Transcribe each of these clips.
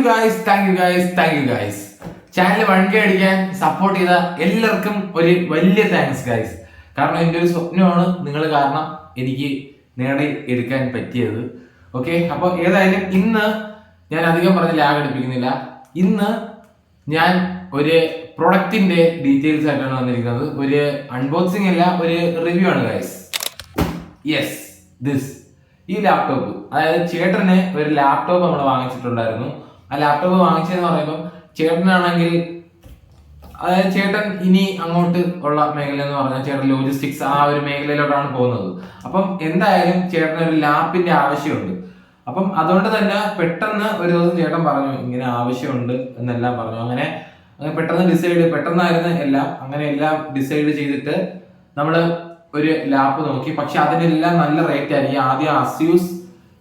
You guys thank you guys thank you guys channel വണ്ടി അടിക്കാൻ support ചെയ്ത എല്ലാവർക്കും ഒരു വലിയ താങ്ക്സ് ഗായ്സ് കാരണം എന്റെ ഒരു സ്വപ്നമാണ് നിങ്ങൾ കാരണം എനിക്ക് നേടി എടുക്കാൻ പറ്റിയത്. ഓക്കെ അപ്പോൾ ഏതായാലും ഇന്ന് ഞാൻ അധികം പറഞ്ഞ് ലാഗ് എടുപ്പിക്കുന്നില്ല. ഇന്ന് ഞാൻ ഒരു പ്രൊഡക്റ്റിന്റെ ഡീറ്റെയിൽസ് ആയിട്ടാണ് വന്നിരിക്കുന്നത്. ഒരു അൺബോക്സിംഗ് അല്ല ഒരു റിവ്യൂ ആണ് ഗൈസ് യെസ് ദിസ് ഈ ലാപ്ടോപ്പ് അതായത് ചേട്ടന് ഒരു ലാപ്ടോപ്പ് നമ്മൾ വാങ്ങിച്ചിട്ടുണ്ടായിരുന്നു. ആ ലാപ്ടോപ്പ് വാങ്ങിച്ചതെന്ന് പറയുമ്പോൾ ചേട്ടനാണെങ്കിൽ അതായത് ചേട്ടൻ ഇനി അങ്ങോട്ട് ഉള്ള മേഖല എന്ന് പറഞ്ഞാൽ ചേട്ടൻ ലോജിസ്റ്റിക്സ് ആ ഒരു മേഖലയിലോട്ടാണ് പോകുന്നത്. അപ്പം എന്തായാലും ചേട്ടന് ഒരു ലാപ്പിന്റെ ആവശ്യമുണ്ട്. അപ്പം അതുകൊണ്ട് തന്നെ പെട്ടെന്ന് ഒരു ദിവസം ചേട്ടൻ പറഞ്ഞു ഇങ്ങനെ ആവശ്യമുണ്ട് എന്നെല്ലാം പറഞ്ഞു. അങ്ങനെ അങ്ങനെ പെട്ടെന്ന് ഡിസൈഡ് പെട്ടെന്നായിരുന്നു എല്ലാം. അങ്ങനെ എല്ലാം ഡിസൈഡ് ചെയ്തിട്ട് നമ്മൾ ഒരു ലാപ്പ് നോക്കി. പക്ഷെ അതിനെല്ലാം നല്ല റേറ്റ് ആയിരിക്കും ആദ്യം അസ്യൂസ്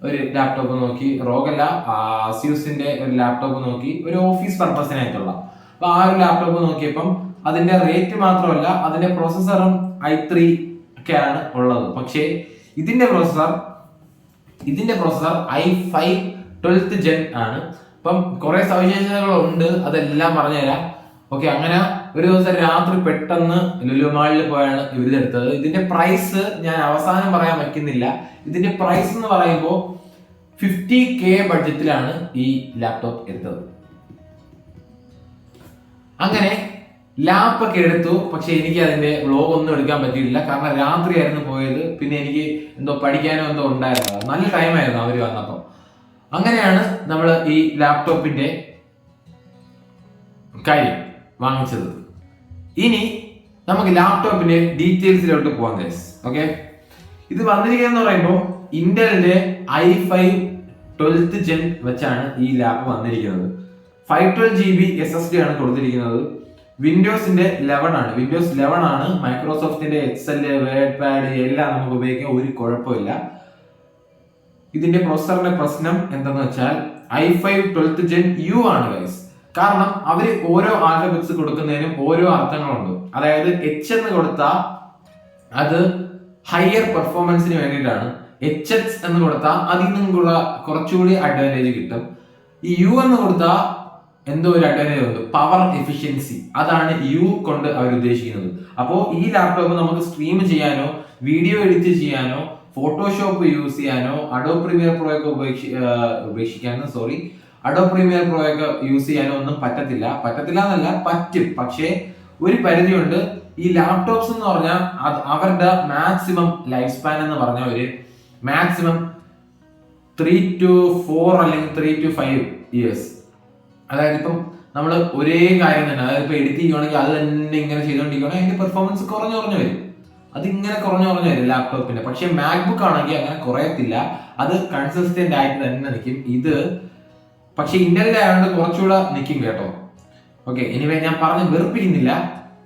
ഒരു ലാപ്ടോപ്പ് നോക്കി റോഗല്ല ആസ്യൂസിന്റെ ഒരു ലാപ്ടോപ്പ് നോക്കി ഒരു ഓഫീസ് പർപ്പസിനായിട്ടുള്ള അപ്പൊ ആ ഒരു ലാപ്ടോപ്പ് നോക്കിയപ്പം അതിന്റെ റേറ്റ് മാത്രമല്ല അതിന്റെ പ്രോസസ്സറും ഐ ത്രീ ഒക്കെ ആണ് ഉള്ളത്. പക്ഷേ ഇതിന്റെ പ്രോസസ്സർ ഇതിന്റെ processor i five twelfth gen ആണ്. അപ്പം കുറെ സവിശേഷതകളുണ്ട് അതെല്ലാം പറഞ്ഞുതരാം. ഓക്കെ അങ്ങനെ ഒരു ദിവസം രാത്രി പെട്ടെന്ന് ലുലു മാളിൽ പോയാണ് ഇവരിതെടുത്തത് ഇതിന്റെ പ്രൈസ് ഞാൻ അവസാനം പറയാൻ വയ്ക്കുന്നില്ല. ഇതിന്റെ പ്രൈസ് എന്ന് പറയുമ്പോൾ ഫിഫ്റ്റി കെ ബഡ്ജറ്റിലാണ് ഈ ലാപ്ടോപ്പ് എടുത്തത്. അങ്ങനെ ലാപ്പ് ഒക്കെ എടുത്തു. പക്ഷെ എനിക്ക് അതിന്റെ വ്ലോഗ് ഒന്നും എടുക്കാൻ പറ്റിയിട്ടില്ല. കാരണം രാത്രിയായിരുന്നു പോയത്. പിന്നെ എനിക്ക് എന്തോ പഠിക്കാനോ എന്തോ ഉണ്ടായിരുന്നു നല്ല ടൈമായിരുന്നു അവർ വന്നപ്പോൾ അങ്ങനെയാണ് നമ്മൾ ഈ ലാപ്ടോപ്പിന്റെ കാര്യം വാങ്ങിച്ചത്. ഇനി നമുക്ക് ലാപ്ടോപ്പിന്റെ ഡീറ്റെയിൽസിലോട്ട് പോകാം ഗൈസ് ഓക്കെ ഇത് വന്നിരിക്കുന്നത് എന്ന് പറയുമ്പോൾ ഇന്റലിന്റെ ഐ ഫൈവ് ട്വൽത്ത് ജെൻ വെച്ചാണ് ഈ ലാപ്പ് വന്നിരിക്കുന്നത്. Five twelve G B S S D ആണ് കൊടുത്തിരിക്കുന്നത്. വിൻഡോസിന്റെ ലെവൻ ആണ്. വിൻഡോസ് ലെവൻ ആണ്. മൈക്രോസോഫ്റ്റിന്റെ എക്സൽ വേഡ് പാഡ് എല്ലാം നമുക്ക് ഉപയോഗിക്കാൻ ഒരു കുഴപ്പമില്ല. ഇതിന്റെ പ്രൊസസറിന്റെ പ്രശ്നം എന്തെന്ന് വെച്ചാൽ i five twelfth gen U ആണ് ഗൈസ് കാരണം അവർ ഓരോ ആൽഫബറ്റ്സ് കൊടുക്കുന്നതിനും ഓരോ അർത്ഥങ്ങളുണ്ട്. അതായത് എച്ച് എന്ന് കൊടുത്താൽ അത് ഹയർ പെർഫോമൻസിന് വേണ്ടിയിട്ടാണ്. എച്ച് എച്ച് എന്ന് കൊടുത്താൽ അതിൽ നിന്നുള്ള കുറച്ചുകൂടി അഡ്വാന്റേജ് കിട്ടും. ഈ യു എന്ന് കൊടുത്താൽ എന്തോ ഒരു അഡ്വാന്റേജ് ഉണ്ട്. പവർ എഫിഷ്യൻസി അതാണ് യു കൊണ്ട് അവർ ഉദ്ദേശിക്കുന്നത്. അപ്പോൾ ഈ ലാപ്ടോപ്പ് നമുക്ക് സ്ട്രീം ചെയ്യാനോ വീഡിയോ എഡിറ്റ് ചെയ്യാനോ ഫോട്ടോഷോപ്പ് യൂസ് ചെയ്യാനോ അഡോ പ്രീമിയർ പ്രോയൊക്കെ ഉപേക്ഷി ഉപേക്ഷിക്കാനോ സോറി അഡോ പ്രീമിയർ പ്രോ ഒക്കെ യൂസ് ചെയ്യാനോ ഒന്നും പറ്റത്തില്ല. പറ്റത്തില്ല എന്നല്ല പറ്റും. പക്ഷേ ഒരു പരിധിയുണ്ട്. ഈ ലാപ്ടോപ്സ് എന്ന് പറഞ്ഞാൽ അവരുടെ മാക്സിമം ലൈഫ് സ്പാൻ എന്ന് പറഞ്ഞ ഒരു മാക്സിമം ത്രീ ടു ഫോർ അല്ലെങ്കിൽ ത്രീ ടു ഫൈവ് ഇയേഴ്സ് അതായത് ഇപ്പം നമ്മൾ ഒരേ കാര്യം തന്നെ അതായത് ഇപ്പൊ എഡിറ്റ് ചെയ്യുകയാണെങ്കിൽ അത് തന്നെ ഇങ്ങനെ ചെയ്തുകൊണ്ടിരിക്കുകയാണെങ്കിൽ അതിന്റെ പെർഫോമൻസ് കുറഞ്ഞു കുറഞ്ഞു വരും. അത് ഇങ്ങനെ കുറഞ്ഞു കുറഞ്ഞു വരും ലാപ്ടോപ്പിന്റെ പക്ഷെ മാക്ബുക്ക് ആണെങ്കിൽ അങ്ങനെ കുറയത്തില്ല. അത് കൺസിസ്റ്റന്റ് ആയിട്ട് തന്നെ നിൽക്കും. ഇത് പക്ഷെ ഇന്റലിന്റെ ആയതുകൊണ്ട് കുറച്ചുകൂടെ നിൽക്കും കേട്ടോ. ഓക്കെ എനിവേ ഞാൻ പറഞ്ഞ് വെറുപ്പിക്കുന്നില്ല.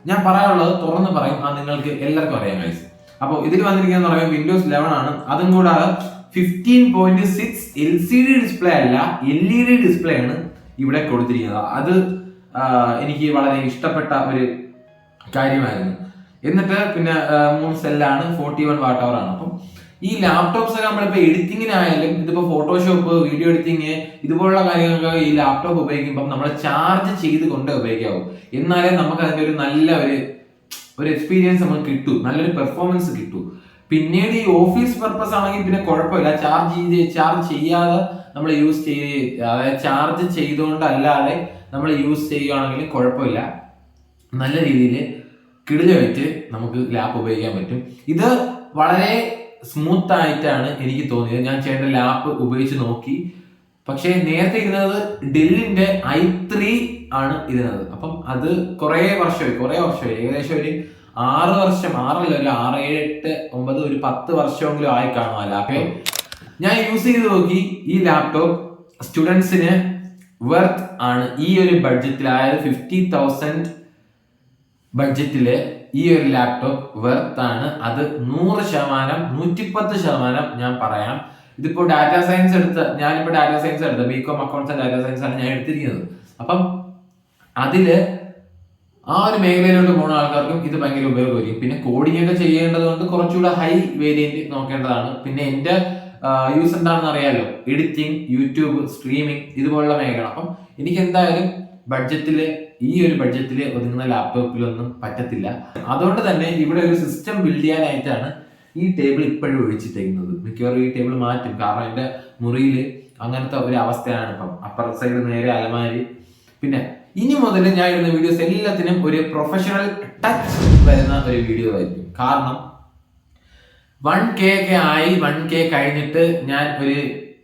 ഞാൻ പറയാനുള്ളത് തുറന്ന് പറയും. അത് നിങ്ങൾക്ക് എല്ലാവർക്കും അറിയാം ഗൈസ് അപ്പോൾ ഇതിൽ വന്നിരിക്കുന്നത് പറയുമ്പോൾ വിൻഡോസ് ലെവൻ ആണ്. അതും കൂടാതെ fifteen point six L C D display അല്ല എൽ ഇ ഡി ഡിസ്പ്ലേ ആണ് ഇവിടെ കൊടുത്തിരിക്കുന്നത്. അത് എനിക്ക് വളരെ ഇഷ്ടപ്പെട്ട ഒരു കാര്യമായിരുന്നു. എന്നിട്ട് പിന്നെ മൂന്ന് സെല്ലാണ് ഫോർട്ടി വൺ വാട്ട് അവർ ആണ്. അപ്പം ഈ ലാപ്ടോപ്സ് ഒക്കെ നമ്മളിപ്പോ എഡിറ്റിങ്ങിനായാലും ഇതിപ്പോ ഫോട്ടോഷോപ്പ് വീഡിയോ എഡിറ്റിങ് ഇതുപോലുള്ള കാര്യങ്ങൾക്ക് ഈ ലാപ്ടോപ്പ് ഉപയോഗിക്കുമ്പോൾ നമ്മൾ ചാർജ് ചെയ്ത് കൊണ്ട് ഉപയോഗിക്കാവൂ. എന്നാലേ നമുക്ക് അതിന്റെ ഒരു നല്ല ഒരു ഒരു എക്സ്പീരിയൻസ് നമുക്ക് കിട്ടൂ. നല്ലൊരു പെർഫോമൻസ് കിട്ടൂ. പിന്നീട് ഈ ഓഫീസ് പർപ്പസ് ആണെങ്കിൽ പിന്നെ കുഴപ്പമില്ല. ചാർജ് ചെയ്ത് ചാർജ് ചെയ്യാതെ നമ്മൾ യൂസ് ചെയ്ത് അതായത് ചാർജ് ചെയ്തുകൊണ്ടല്ലാതെ നമ്മൾ യൂസ് ചെയ്യുകയാണെങ്കിലും കുഴപ്പമില്ല. നല്ല രീതിയിൽ കിടിലമായിട്ട് നമുക്ക് ലാപ്പ് ഉപയോഗിക്കാൻ പറ്റും. ഇത് വളരെ സ്മൂത്ത് ആയിട്ടാണ് എനിക്ക് തോന്നിയത്. ഞാൻ ചേട്ടൻ ലാപ്പ് ഉപയോഗിച്ച് നോക്കി. പക്ഷേ നേരത്തെ ഇരുന്നത് ഡെല്ലിന്റെ ഐ ത്രീ ആണ് ഇരുന്നത്. അപ്പം അത് കുറേ വർഷമായി കുറേ വർഷമായി. ഏകദേശം ഒരു ആറ് വർഷം ആറല്ല ഒരു ആറ് ഏഴ് എട്ട് ഒമ്പത് ഒരു പത്ത് വർഷമെങ്കിലും ആയി കാണും ആ ലാപ്പ് ഞാൻ യൂസ് ചെയ്ത് നോക്കി. ഈ ലാപ്ടോപ്പ് സ്റ്റുഡൻസിന് വെർത്ത് ആണ്. ഈ ഒരു ബഡ്ജറ്റിൽ അതായത് ഫിഫ്റ്റി തൗസൻഡ് ബഡ്ജറ്റിൽ ഈ ഒരു ലാപ്ടോപ്പ് ആണ്. അത് നൂറ് ശതമാനം നൂറ്റിപ്പത്ത് ശതമാനം ഞാൻ പറയാം. ഇതിപ്പോ ഡാറ്റാ സയൻസ് എടുത്ത ഞാനിപ്പോ ഡാറ്റാ സയൻസ് എടുത്ത ബികോം അക്കൗണ്ട്സ് ഡാറ്റാ സയൻസ് ആണ് ഞാൻ എടുത്തിരിക്കുന്നത്. അപ്പം അതിൽ ആ ഒരു മേഖലയിലോട്ട് പോകുന്ന ആൾക്കാർക്കും ഇത് ഭയങ്കര ഉപയോഗമായിരിക്കും. പിന്നെ കോഡിംഗ് ഒക്കെ ചെയ്യേണ്ടത് കൊണ്ട് കുറച്ചുകൂടെ ഹൈ വേരിയന്റ് നോക്കേണ്ടതാണ്. പിന്നെ എന്റെ യൂസ് എന്താണെന്ന് അറിയാലോ? എഡിറ്റിംഗ് യൂട്യൂബ് സ്ട്രീമിംഗ് ഇതുപോലുള്ള മേഖല. അപ്പം എനിക്ക് എന്തായാലും ബഡ്ജറ്റിൽ ഈ ഒരു ബഡ്ജറ്റിൽ ഒതുങ്ങുന്ന ലാപ്ടോപ്പിലൊന്നും പറ്റത്തില്ല. അതുകൊണ്ട് തന്നെ ഇവിടെ ഒരു സിസ്റ്റം ബിൽഡ് ചെയ്യാനായിട്ടാണ് ഈ ടേബിൾ ഇപ്പോഴും ഒഴിച്ചിട്ടേക്കുന്നത്. മിക്കവാറും ഈ ടേബിൾ മാറ്റും. കാരണം എന്റെ മുറിയിൽ അങ്ങനത്തെ ഒരു അവസ്ഥയാണ് ഇപ്പം. അപ്പർ സൈഡ് നേരെ അലമാരി. പിന്നെ ഇനി മുതൽ ഞാൻ ഇടുന്ന വീഡിയോസ് എല്ലാത്തിനും ഒരു പ്രൊഫഷണൽ ടച്ച് വരുന്ന ഒരു വീഡിയോ ആയിരിക്കും. കാരണം വൺ കെ ഒക്കെ ആയി വൺ കെ കഴിഞ്ഞിട്ട് ഞാൻ ഒരു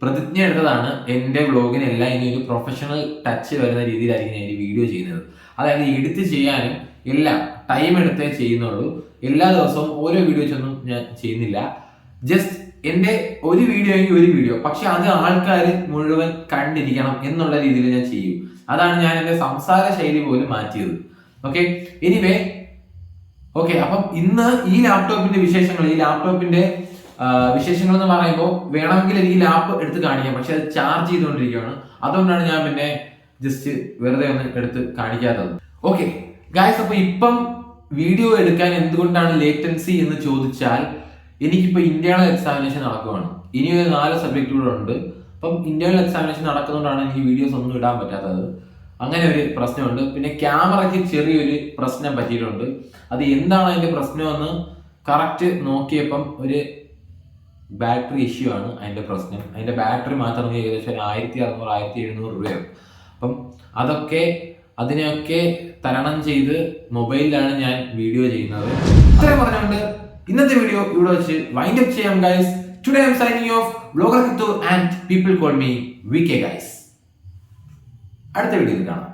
പ്രതിജ്ഞ എടുത്തതാണ് എന്റെ വ്ളോഗിനെല്ലാം ഇനി ഒരു പ്രൊഫഷണൽ ടച്ച് വരുന്ന രീതിയിലായിരിക്കും ഞാൻ ഈ വീഡിയോ ചെയ്യുന്നത്. അതായത് എഡിറ്റ് ചെയ്യാനും എല്ലാം ടൈം എടുത്തേ ചെയ്യുന്നുള്ളൂ. എല്ലാ ദിവസവും ഓരോ വീഡിയോസൊന്നും ഞാൻ ചെയ്യുന്നില്ല. ജസ്റ്റ് എന്റെ ഒരു വീഡിയോ എങ്കിൽ ഒരു വീഡിയോ പക്ഷെ അത് ആൾക്കാർ മുഴുവൻ കണ്ടിരിക്കണം എന്നുള്ള രീതിയിൽ ഞാൻ ചെയ്യും. അതാണ് ഞാൻ എന്റെ സംസാര ശൈലി പോലും മാറ്റിയത്. ഓക്കെ എനിവേ ഓക്കെ അപ്പം ഇന്ന് ഈ ലാപ്ടോപ്പിന്റെ വിശേഷങ്ങൾ ഈ ലാപ്ടോപ്പിന്റെ വിശേഷങ്ങൾ എന്ന് പറയുമ്പോൾ വേണമെങ്കിൽ എനിക്ക് ലാപ്പ് എടുത്ത് കാണിക്കാം. പക്ഷെ അത് ചാർജ് ചെയ്തുകൊണ്ടിരിക്കുകയാണ്. അതുകൊണ്ടാണ് ഞാൻ പിന്നെ ജസ്റ്റ് വെറുതെ ഒന്ന് എടുത്ത് കാണിക്കാത്തത്. ഓക്കെ ഗായ്സ് അപ്പൊ ഇപ്പം വീഡിയോ എടുക്കാൻ എന്തുകൊണ്ടാണ് ലേറ്റൻസി എന്ന് ചോദിച്ചാൽ എനിക്കിപ്പോ ഇന്റേണൽ എക്സാമിനേഷൻ നടക്കുകയാണ് ഇനി ഒരു നാല് സബ്ജക്റ്റ് കൂടെ ഉണ്ട്. അപ്പം ഇന്റേണൽ എക്സാമിനേഷൻ നടക്കുന്നതുകൊണ്ടാണ് എനിക്ക് വീഡിയോസ് ഒന്നും ഇടാൻ പറ്റാത്തത്. അങ്ങനെ ഒരു പ്രശ്നമുണ്ട്. പിന്നെ ക്യാമറയ്ക്ക് ചെറിയൊരു പ്രശ്നം പറ്റിയിട്ടുണ്ട്. അത് എന്താണ് അതിന്റെ പ്രശ്നമെന്ന് കറക്റ്റ് നോക്കിയപ്പം ഒരു ബാറ്ററി ഇഷ്യൂ ആണ് അതിന്റെ പ്രശ്നം. അതിന്റെ ബാറ്ററി മാത്രം ഏകദേശം ഒരു ആയിരത്തി അറുന്നൂറ് ആയിരത്തി എഴുന്നൂറ് രൂപയാവും. അപ്പം അതൊക്കെ അതിനെയൊക്കെ തരണം ചെയ്ത് മൊബൈലിലാണ് ഞാൻ വീഡിയോ ചെയ്യുന്നത്. അത്രയും പറഞ്ഞുകൊണ്ട് ഇന്നത്തെ വീഡിയോ ഇവിടെ വെച്ച് വൈൻഡ് അപ്പ് ചെയ്യാം guys today I'm signing off blogger Kithu and people call me V K guys അടുത്ത വീഡിയോയിൽ കാണാം.